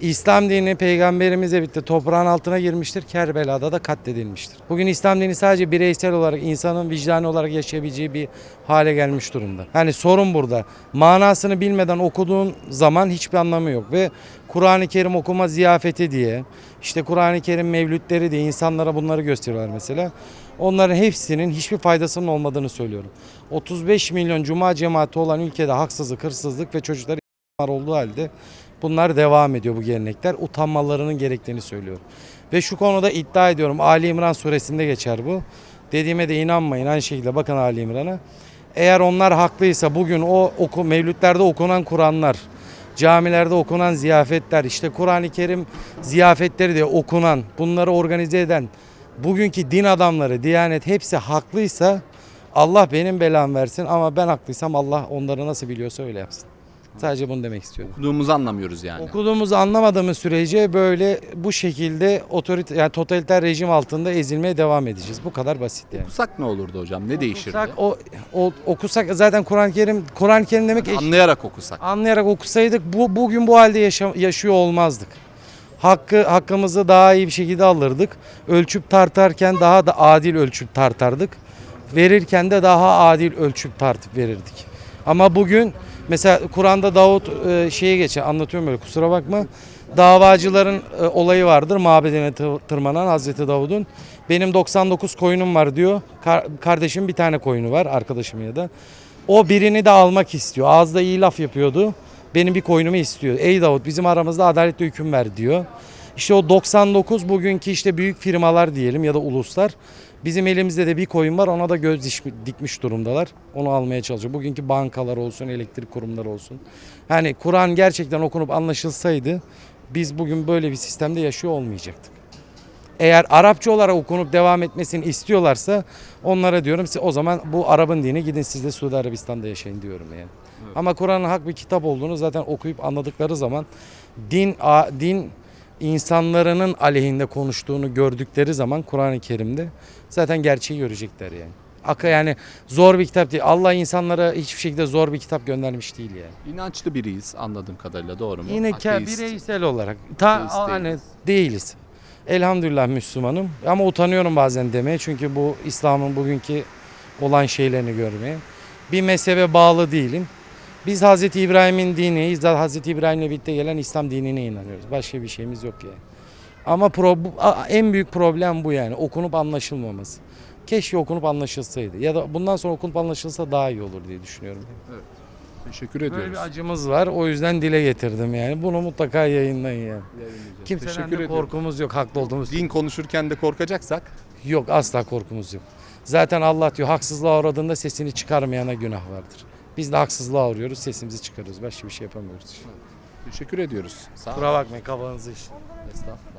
İslam dini peygamberimizle birlikte toprağın altına girmiştir. Kerbela'da da katledilmiştir. Bugün İslam dini sadece bireysel olarak insanın vicdanı olarak yaşayabileceği bir hale gelmiş durumda. Yani sorun burada. Manasını bilmeden okuduğun zaman hiçbir anlamı yok ve Kur'an-ı Kerim okuma ziyafeti diye işte Kur'an-ı Kerim mevlütleri diye insanlara bunları gösteriyorlar mesela. Onların hepsinin hiçbir faydasının olmadığını söylüyorum. 35 milyon cuma cemaati olan ülkede haksızlık, hırsızlık ve çocuklar olduğu halde bunlar devam ediyor bu gelenekler. Utanmalarının gerektiğini söylüyorum. Ve şu konuda iddia ediyorum Ali İmran suresinde geçer bu. Dediğime de inanmayın aynı şekilde bakın Ali İmran'a. Eğer onlar haklıysa bugün o oku, mevlütlerde okunan Kur'anlar, camilerde okunan ziyafetler, işte Kur'an-ı Kerim ziyafetleri de okunan, bunları organize eden bugünkü din adamları, Diyanet hepsi haklıysa Allah benim belamı versin ama ben haklıysam Allah onları nasıl biliyorsa öyle yapsın. Sadece bunu demek istiyorum. Okuduğumuzu anlamıyoruz yani. Okuduğumuzu anlamadığımız sürece böyle bu şekilde otorite yani totaliter rejim altında ezilmeye devam edeceğiz. Bu kadar basit yani. Okusak ne olurdu hocam? Ne değişirdi? Okusak, o, o- okusak zaten Kur'an-ı Kerim Kur'an-ı Kerim demek eş- Anlayarak okusak. anlayarak okusaydık bu bugün bu halde yaşa- yaşıyor olmazdık. Hakkı hakkımızı daha iyi bir şekilde alırdık. Ölçüp tartarken daha da adil ölçüp tartardık. Verirken de daha adil ölçüp tartıp verirdik. Ama bugün mesela Kur'an'da Davut e, şeye geçer anlatıyorum böyle kusura bakma. Davacıların e, olayı vardır mabedine tı- tırmanan Hazreti Davud'un. Benim 99 koyunum var diyor. Kar- kardeşim bir tane koyunu var arkadaşım ya da. O birini de almak istiyor. Ağızda iyi laf yapıyordu. Benim bir koyunumu istiyor. Ey Davut bizim aramızda adaletle hüküm ver diyor. İşte o 99 bugünkü işte büyük firmalar diyelim ya da uluslar. Bizim elimizde de bir koyun var ona da göz dikmiş durumdalar. Onu almaya çalışıyor. Bugünkü bankalar olsun, elektrik kurumları olsun. Yani Kur'an gerçekten okunup anlaşılsaydı biz bugün böyle bir sistemde yaşıyor olmayacaktık. Eğer Arapça olarak okunup devam etmesini istiyorlarsa onlara diyorum size o zaman bu Arap'ın dini gidin siz de Suudi Arabistan'da yaşayın diyorum yani. Ama Kur'an'ın hak bir kitap olduğunu zaten okuyup anladıkları zaman din din insanların aleyhinde konuştuğunu gördükleri zaman Kur'an-ı Kerim'de zaten gerçeği görecekler yani. Aka yani zor bir kitap değil. Allah insanlara hiçbir şekilde zor bir kitap göndermiş değil yani. İnançlı biriyiz anladığım kadarıyla doğru mu? Yine Ateist. bireysel olarak ta Ateist hani değiliz. değiliz. Elhamdülillah Müslümanım ama utanıyorum bazen demeye çünkü bu İslam'ın bugünkü olan şeylerini görmeye. Bir mezhebe bağlı değilim. Biz Hazreti İbrahim'in dini, Hazreti İbrahim'le birlikte gelen İslam dinine inanıyoruz. Başka bir şeyimiz yok yani. Ama pro, en büyük problem bu yani okunup anlaşılmaması. Keşke okunup anlaşılsaydı ya da bundan sonra okunup anlaşılsa daha iyi olur diye düşünüyorum. Teşekkür Böyle ediyoruz. bir acımız var. O yüzden dile getirdim yani. Bunu mutlaka yayınlayın yani. Kimseden Teşekkür de ediyorum. korkumuz yok. Haklı olduğumuz Din konuşurken de korkacaksak yok. Asla korkumuz yok. Zaten Allah diyor haksızlığa uğradığında sesini çıkarmayana günah vardır. Biz de haksızlığa uğruyoruz. Sesimizi çıkarıyoruz. Başka bir şey yapamıyoruz. teşekkür ediyoruz. Sağ olun. Kusura bakmayın kafanızı işte. Estağfurullah.